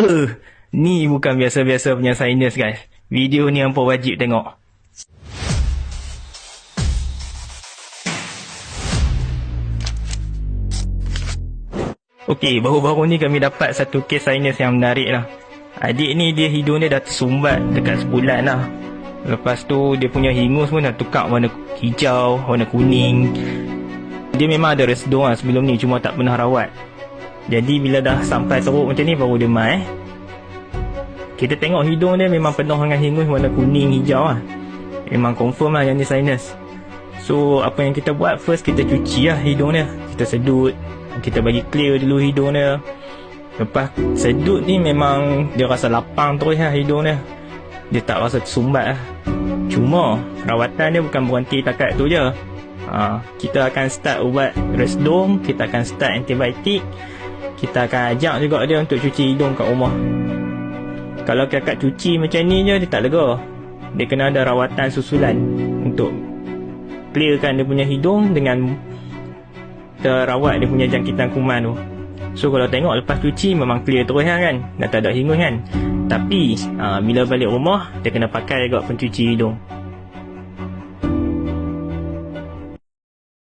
Eh, ni bukan biasa-biasa punya sinus guys. Video ni hampa wajib tengok. Okey, baru-baru ni kami dapat satu kes sinus yang menarik lah. Adik ni dia hidung dia dah tersumbat dekat sebulan lah. Lepas tu dia punya hingus pun dah tukar warna hijau, warna kuning. Dia memang ada resdung lah sebelum ni cuma tak pernah rawat. Jadi bila dah sampai teruk macam ni baru dia mai. Kita tengok hidung dia memang penuh dengan hingus warna kuning hijau lah. Memang confirm lah yang ni sinus. So apa yang kita buat first kita cuci lah hidung dia. Kita sedut. Kita bagi clear dulu hidung dia. Lepas sedut ni memang dia rasa lapang terus lah hidung dia. Dia tak rasa tersumbat lah. Cuma rawatan dia bukan berhenti takat tu je. Ha, kita akan start ubat resdung, kita akan start antibiotik. Kita akan ajak juga dia untuk cuci hidung kat rumah. Kalau kakak cuci macam ni je, dia tak lega. Dia kena ada rawatan susulan untuk clearkan dia punya hidung dengan terawat dia punya jangkitan kuman tu. So kalau tengok lepas cuci memang clear terus lah kan. Dah tak ada hingus kan. Tapi uh, bila balik rumah dia kena pakai juga pencuci hidung.